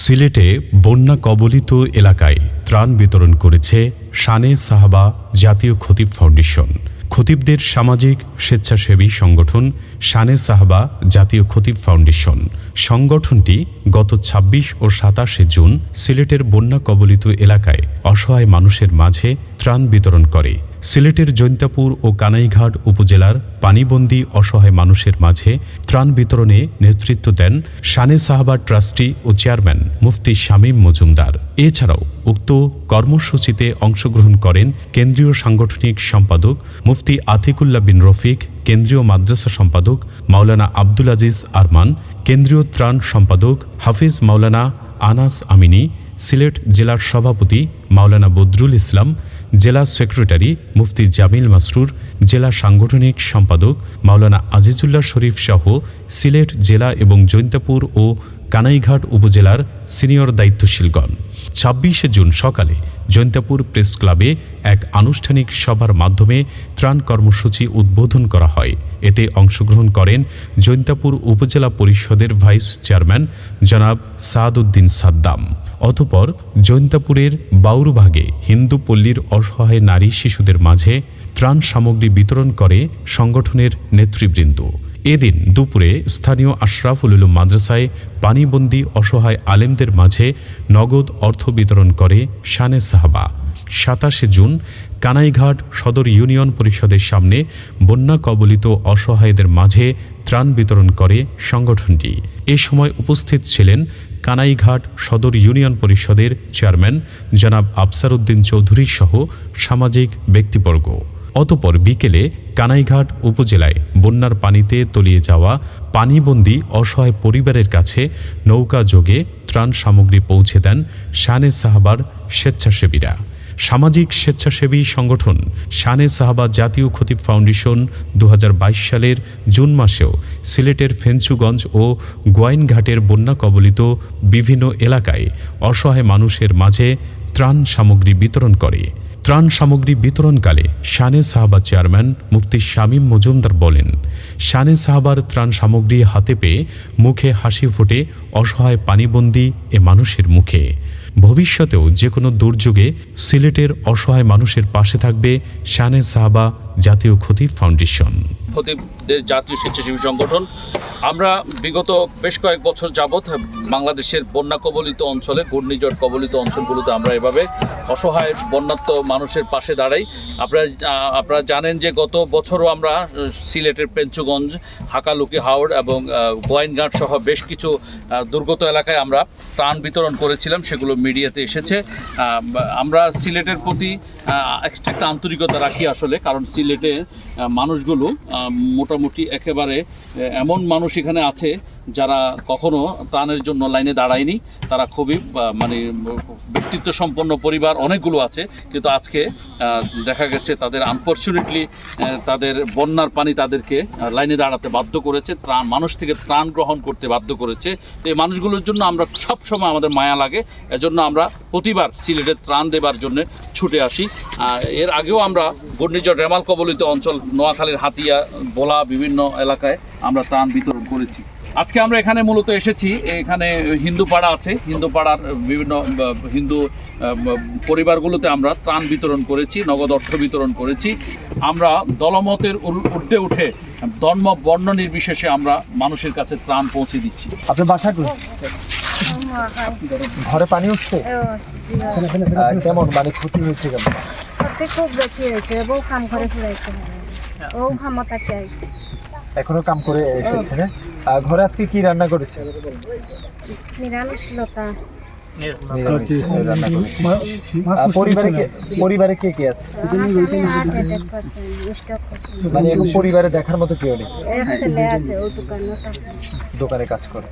সিলেটে বন্যা কবলিত এলাকায় ত্রাণ বিতরণ করেছে শানে সাহাবা জাতীয় খতিব ফাউন্ডেশন। খতিবদের সামাজিক স্বেচ্ছাসেবী সংগঠন শানে সাহাবা জাতীয় খতিব ফাউন্ডেশন। সংগঠনটি গত ২৬ ও সাতাশে জুন সিলেটের বন্যা কবলিত এলাকায় অসহায় মানুষের মাঝে ত্রাণ বিতরণ করে। সিলেটের জৈন্তাপুর ও কানাইঘাট উপজেলার পানিবন্দী অসহায় মানুষের মাঝে ত্রাণ বিতরণে নেতৃত্ব দেন শানে সাহাবা ট্রাস্টি ও চেয়ারম্যান মুফতি শামীম মজুমদার। এছাড়াও উক্ত কর্মসূচিতে অংশগ্রহণ করেন কেন্দ্রীয় সাংগঠনিক সম্পাদক মুফতি আতিকুল্লাহ বিন রফিক, কেন্দ্রীয় মাদ্রাসা সম্পাদক মাওলানা আব্দুল আজিজ আরমান, কেন্দ্রীয় ত্রাণ সম্পাদক হাফিজ মাওলানা আনাস আমিনী, সিলেট জেলার সভাপতি মাওলানা বদরুল ইসলাম জেলা সেক্রেটারি মুফতি জামিল মাসরুর, জেলা সাংগঠনিক সম্পাদক মাওলানা আজিজুল্লাহ শরীফ সহ সিলেট জেলা এবং জৈন্তাপুর ও কানাইঘাট উপজেলার সিনিয়র দায়িত্বশীলগণ। ছাব্বিশে জুন সকালে জৈন্তাপুর প্রেস ক্লাবে এক আনুষ্ঠানিক সভার মাধ্যমে ত্রাণ কর্মসূচি উদ্বোধন করা হয়। এতে অংশগ্রহণ করেন জৈন্তাপুর উপজেলা পরিষদের ভাইস চেয়ারম্যান জনাব সাদউদ্দিন সাদ্দাম। অতপর জৈন্তাপুরের বাউরভাগে হিন্দু পল্লীর অসহায় নারী শিশুদের মাঝে ত্রাণ সামগ্রী বিতরণ করে সংগঠনের নেতৃবৃন্দ। এদিন দুপুরে স্থানীয় আশরাফুল উলুম মাদ্রাসায় পানিবন্দী অসহায় আলেমদের মাঝে নগদ অর্থ বিতরণ করে শানে সাহাবা। সাতাশে জুন কানাইঘাট সদর ইউনিয়ন পরিষদের সামনে বন্যা কবলিত অসহায়দের মাঝে ত্রাণ বিতরণ করে সংগঠনটি। এ সময় উপস্থিত ছিলেন কানাইঘাট সদর ইউনিয়ন পরিষদের চেয়ারম্যান জনাব আফসার উদ্দিন চৌধুরী সহ সামাজিক ব্যক্তিবর্গ। অতপর বিকেলে কানাইঘাট উপজেলায় বন্যার পানিতে তলিয়ে যাওয়া পানিবন্দী অসহায় পরিবারের কাছে নৌকা যোগে ত্রাণ সামগ্রী পৌঁছে দেন শানে সাহাবার স্বেচ্ছাসেবীরা। সামাজিক স্বেচ্ছাসেবী সংগঠন শানে সাহাবা জাতীয় খতিব ফাউন্ডেশন দু হাজার বাইশ সালের জুন মাসেও সিলেটের ফেঞ্চুগঞ্জ ও গোয়াইনঘাটের বন্যা কবলিত বিভিন্ন এলাকায় অসহায় মানুষের মাঝে ত্রাণ সামগ্রী বিতরণ করে। ত্রাণ সামগ্রী বিতরণকালে শানে সাহাবা চেয়ারম্যান মুফতি শামীম মজুমদার বলেন, শানে সাহাবার ত্রাণ সামগ্রী হাতে পেয়ে মুখে হাসি ফোটে অসহায় পানিবন্দী এ মানুষের মুখে। ভবিষ্যতেও যে কোনো দুর্যোগে সিলেটের অসহায় মানুষের পাশে থাকবে শানে সাহাবা জাতীয় খতিব ফাউন্ডেশন। জাতীয় স্বেচ্ছাসেবী সংগঠন। আমরা বিগত বেশ কয়েক বছর যাবৎ বাংলাদেশের বন্যা কবলিত অঞ্চলে, ঘূর্ণিঝড় কবলিত অঞ্চলগুলোতে আমরা এভাবে অসহায় বন্যাত্ম মানুষের পাশে দাঁড়াই। আপনারা আপনারা জানেন যে গত বছরও আমরা সিলেটের পেঞ্চুগঞ্জ, হাকালুকি, হাওড় এবং গোয়াইনঘাট সহ বেশ কিছু দুর্গত এলাকায় আমরা ত্রাণ বিতরণ করেছিলাম, সেগুলো মিডিয়াতে এসেছে। আমরা সিলেটের প্রতি একটা আন্তরিকতা রাখি আসলে, কারণ সিলেটে মানুষগুলো মোটামুটি একেবারে এমন মানুষ এখানে আছে যারা কখনো ত্রাণের জন্য লাইনে দাঁড়ায়নি, তারা খুবই মানে ব্যক্তিত্ব সম্পন্ন পরিবার অনেকগুলো আছে, কিন্তু আজকে দেখা গেছে তাদের আনফর্চুনেটলি তাদের বন্যার পানি তাদেরকে লাইনে দাঁড়াতে বাধ্য করেছে, ত্রাণ, মানুষ থেকে ত্রাণ গ্রহণ করতে বাধ্য করেছে। তো এই মানুষগুলোর জন্য আমরা সব সময় আমাদের মায়া লাগে, এজন্য আমরা প্রতিবার সিলেটে ত্রাণ দেবার জন্য ছুটে আসি। এর আগেও আমরা ঘূর্ণিঝড় রেমাল কবলিত অঞ্চল, নোয়াখালীর হাতিয়া বোলা বিভিন্ন এলাকায় আমরা ত্রাণ বিতরণ করেছি। আজকে আমরা এখানে মূলত এসেছি এখানে হিন্দু পাড়া আছে হিন্দু পাড়ার বিভিন্ন হিন্দু পরিবারগুলোতে আমরা ত্রাণ বিতরণ করেছি নগদ অর্থ বিতরণ করেছি। আমরা দলমতের ঊর্ধ্বে উঠে ধর্ম বর্ণ নির্বিশেষে আমরা মানুষের কাছে ত্রাণ পৌঁছে দিচ্ছি। আপনার বাসা ঘরে পানি উঠছে? কেমন? মানে ক্ষতি হয়েছে কেমন? খুব বেশি হয়েছে। বউ কাম করে বউ ক্ষমতা চাই এখনও কাম করে এসেছে ঘরে আজকে কি রান্না করেছে। পরিবারে কে পরিবারে কে কে আছে? মানে এখন পরিবারে দেখার মতো কেউ নেই? দোকানে কাজ করে।